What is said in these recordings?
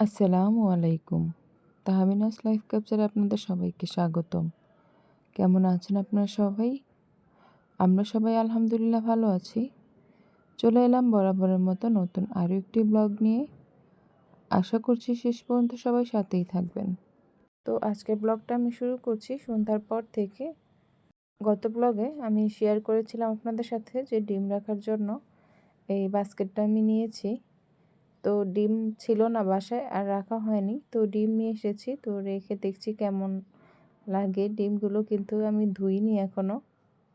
আসসালামু আলাইকুম। তাহমিনাস লাইফ ক্যাপচারে আপনাদের সবাইকে স্বাগতম। কেমন আছেন আপনারা সবাই? আমরা সবাই আলহামদুলিল্লাহ ভালো আছি। চলে এলাম বরাবরের মতো নতুন আরও একটি ব্লগ নিয়ে। আশা করছি শেষ পর্যন্ত সবাই সাথেই থাকবেন। তো আজকের ব্লগটা আমি শুরু করছি সন্ধ্যার পর থেকে। গত ব্লগে আমি শেয়ার করেছিলাম আপনাদের সাথে যে ডিম রাখার জন্য এই বাস্কেটটা আমি নিয়েছি। তো ডিম ছিল না বাসায় আর রাখা হয়নি। তো ডিম নিয়ে এসেছি। তো রেখে দেখছি কেমন লাগে। ডিমগুলো কিন্তু আমি ধুইনি এখনও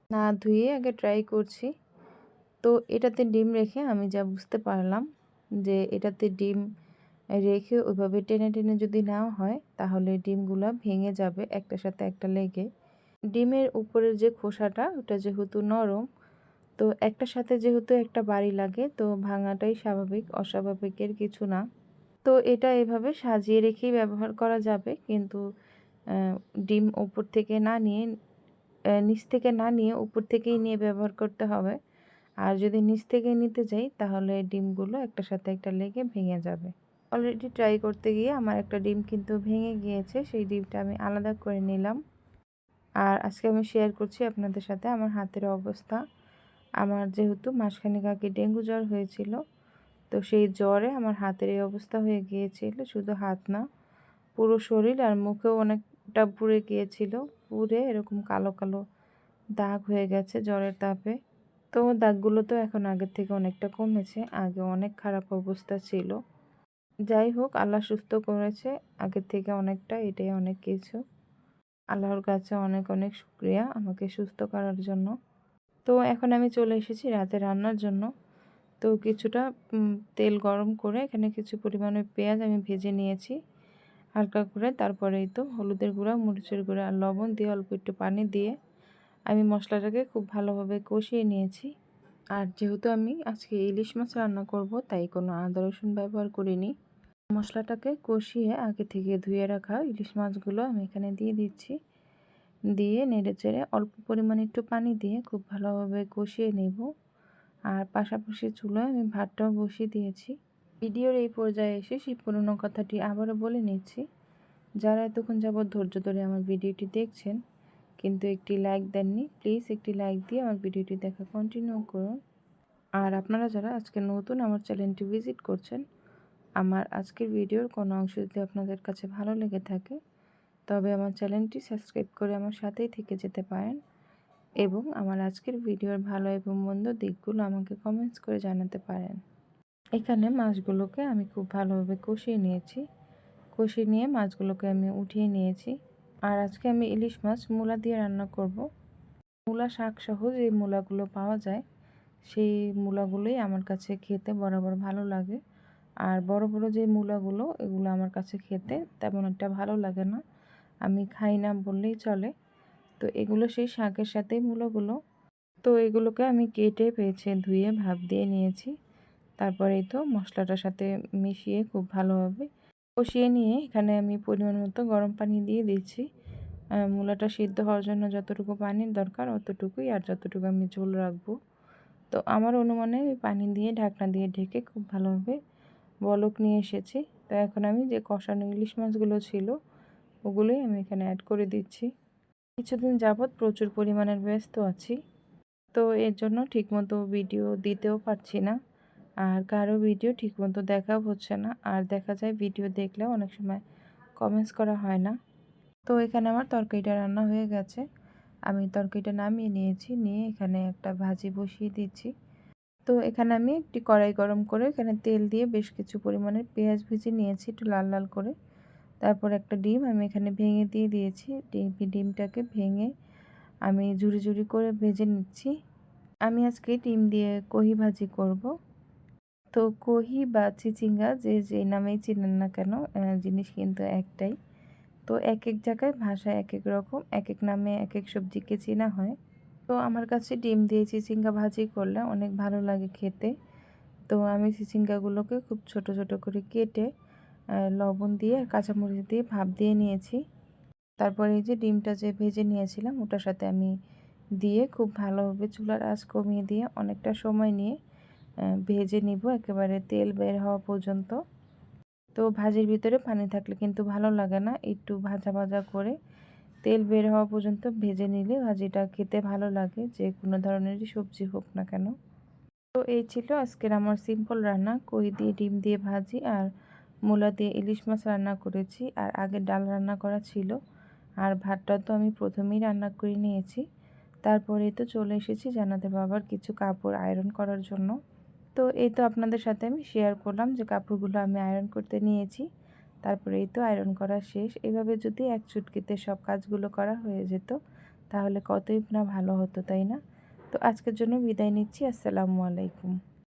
না ধুয়ে আগে ট্রাই করছি। তো এটাতে ডিম রেখে আমি যা বুঝতে পারলাম যে এটাতে ডিম রেখে ওইভাবে টেনে টেনে যদি নেওয়া হয়, তাহলে ডিমগুলো ভেঙে যাবে একটার সাথে একটা লেগে। ডিমের উপরের যে খোসাটা, ওটা যেহেতু নরম তো একটার সাথে যেহেতু একটা বাড়ি লাগে, তো ভাঙাটাই স্বাভাবিক, অস্বাভাবিকের কিছু না। তো এটা এভাবে সাজিয়ে রেখেই ব্যবহার করা যাবে, কিন্তু ডিম উপর থেকে না নিয়ে নিচ থেকে না নিয়ে উপর থেকেই নিয়ে ব্যবহার করতে হবে। আর যদি নিচ থেকে নিতে যাই, তাহলে ডিমগুলো একটার সাথে একটা লেগে ভেঙে যাবে। অলরেডি ট্রাই করতে গিয়ে আমার একটা ডিম কিন্তু ভেঙে গিয়েছে, সেই ডিমটা আমি আলাদা করে নিলাম। আর আজকে আমি শেয়ার করছি আপনাদের সাথে আমার হাতের অবস্থা। আমার যেহেতু মাসখানেক আগে ডেঙ্গু জ্বর হয়েছিল, তো সেই জ্বরে আমার হাতের এই অবস্থা হয়ে গিয়েছিল, শুধু হাত না, পুরো শরীর আর মুখেও অনেকটা পুড়ে গিয়েছিল, পুড়ে এরকম কালো কালো দাগ হয়ে গেছে জ্বরের তাপে। তো দাগগুলো তো এখন আগের থেকে অনেকটা কমেছে, আগে অনেক খারাপ অবস্থা ছিল। যাই হোক, আল্লাহ সুস্থ করেছে, আগের থেকে অনেকটা, এটাই অনেক কিছু। আল্লাহর কাছে অনেক অনেক শুক্রিয়া আমাকে সুস্থ করার জন্য। তো এখন আমি চলে এসেছি রাতে রান্নার জন্য। তো কিছুটা তেল গরম করে এখানে কিছু পরিমাণে পেঁয়াজ আমি ভেজে নিয়েছি, হালকা করে। তারপরেই তো হলুদের গুঁড়া, মরিচের গুঁড়া আর লবণ দিয়ে অল্প একটু পানি দিয়ে আমি মশলাটাকে খুব ভালোভাবে কষিয়ে নিয়েছি। আর যেহেতু আমি আজকে ইলিশ মাছ রান্না করব, তাই কোনো আদা রসুন ব্যবহার করিনি। মশলাটাকে কষিয়ে আগে থেকে ধুয়ে রাখা ইলিশ মাছগুলো আমি এখানে দিয়ে দিচ্ছি। দিয়ে নেড়েচেড়ে অল্প পরিমাণে একটু পানি দিয়ে খুব ভালোভাবে কষিয়ে নেব। আর পাশাপাশি চুলোয় আমি ভাতটাও বসিয়ে দিয়েছি। ভিডিওর এই পর্যায়ে এসে সেই পুরনো কথাটি আবারও বলে নিচ্ছি। যারা এতক্ষণ যাবৎ ধৈর্য ধরে আমার ভিডিওটি দেখছেন, কিন্তু একটি লাইক দেননি, প্লিজ একটি লাইক দিয়ে আমার ভিডিওটি দেখা কন্টিনিউ করুন। আর আপনারা যারা আজকে নতুন আমার চ্যানেলটি ভিজিট করছেন, আমার আজকের ভিডিওর কোনো অংশ যদি আপনাদের কাছে ভালো লেগে থাকে তবে আমার চ্যানেলটি সাবস্ক্রাইব করে আমার সাথেই থেকে যেতে পারেন। এবং আমার আজকের ভিডিওর ভালো এবং মন্দ দিকগুলো আমাকে কমেন্টস করে জানাতে পারেন। এখানে মাছগুলোকে আমি খুব ভালোভাবে কষিয়ে নিয়েছি। কষিয়ে নিয়ে মাছগুলোকে আমি উঠিয়ে নিয়েছি। আর আজকে আমি ইলিশ মাছ মূলা দিয়ে রান্না করব। মূলা শাক সহ যে মূলাগুলো পাওয়া যায়, সেই মূলাগুলোই আমার কাছে খেতে বরাবর ভালো লাগে। আর বড় বড় যে মূলাগুলো, এগুলো আমার কাছে খেতে তেমন একটা ভালো লাগে না। আমি খাই না বললেই চলে। তো এগুলো সেই শাকের সাথেই মূলগুলো। তো এগুলোকে আমি কেটে পেয়েছে ধুয়ে ভাব দিয়ে নিয়েছি। তারপরে তো মশলাটার সাথে মিশিয়ে খুব ভালোভাবে কষিয়ে নিয়ে এখানে আমি পরিমাণ মতো গরম পানি দিয়ে দিচ্ছি। মূলাটা সিদ্ধ হওয়ার জন্য যতটুকু পানির দরকার অতটুকুই আর যতটুকু আমি ঝোল রাখব। তো আমার অনুমানে পানি দিয়ে, ঢাকনা দিয়ে ঢেকে খুব ভালোভাবে বলক নিয়ে এসেছি। তো এখন আমি যে কষানো ইলিশ মাছগুলো ছিল ওগুলোই আমি এখানে অ্যাড করে দিচ্ছি। কিছুদিন যাবৎ প্রচুর পরিমাণের ব্যস্ত আছি, তো এর জন্য ঠিকমতো ভিডিও দিতেও পারছি না। আর কারও ভিডিও ঠিকমতো দেখাও হচ্ছে না। আর দেখা যায় ভিডিও দেখলেও অনেক সময় কমেন্টস করা হয় না। তো এখানে আমার তরকারিটা রান্না হয়ে গেছে। আমি তরকারিটা নামিয়ে নিয়েছি, নিয়ে এখানে একটা ভাজি বসিয়ে দিচ্ছি। তো এখানে আমি একটি কড়াই গরম করে এখানে তেল দিয়ে বেশ কিছু পরিমাণের পেঁয়াজ ভেজে নিয়েছি, একটু লাল লাল করে। তারপর একটা ডিম আমি এখানে ভেঙে দিয়ে দিয়েছি। ডিমটাকে ভেঙে আমি ঝুড়ি ঝুড়ি করে ভেজে নিচ্ছি। আমি আজকে ডিম দিয়ে কহি ভাজি করব। তো কহি বা চিচিঙ্গা যে যে নামেই চিনেন না কেন জিনিস কিন্তু একটাই। তো এক এক জায়গায় ভাষা এক এক রকম এক এক নামে এক এক সবজিকে চেনা হয়। তো আমার কাছে ডিম দিয়ে চিচিঙ্গা ভাজি করলে অনেক ভালো লাগে খেতে। তো আমি চিচিঙ্গাগুলোকে খুব ছোট ছোট করে কেটে লবণ দিয়ে আর কাঁচামরিচ দিয়ে ভাপ দিয়ে নিয়েছি। তারপরে এই যে ডিমটা যে ভেজে নিয়েছিলাম, ওটার সাথে আমি দিয়ে খুব ভালোভাবে চুলার আঁচ কমিয়ে দিয়ে অনেকটা সময় নিয়ে ভেজে নিব। একেবারে তেল বের হওয়া পর্যন্ত। তো ভাজির ভিতরে পানি থাকলে কিন্তু ভালো লাগে না। একটু ভাজা ভাজা করে তেল বের হওয়া পর্যন্ত ভেজে নিলে ভাজিটা খেতে ভালো লাগে, যে কোনো ধরনেরই সবজি হোক না কেন। তো এই ছিল আজকের আমার সিম্পল রান্না। কই দিয়ে ডিম দিয়ে ভাজি আর মূলা দিয়ে ইলিশ মাছ রান্না করেছি আর আগে ডাল রান্না করা ছিল। আর ভাতটা তো আমি প্রথমেই রান্না করে নিয়েছি। তারপরে তো চলে এসেছি জানাতে বাবার কিছু কাপড় আয়রন করার জন্য। তো এই তো আপনাদের সাথে আমি শেয়ার করলাম যে কাপড়গুলো আমি আয়রন করতে নিয়েছি। তারপরে এই তো আয়রন করা শেষ। এভাবে যদি এক চুটকিতে সব কাজগুলো করা হয়ে যেত, তাহলে কতই না ভালো হতো, তাই না? তো আজকের জন্য বিদায় নিচ্ছি। আসসালামু আলাইকুম।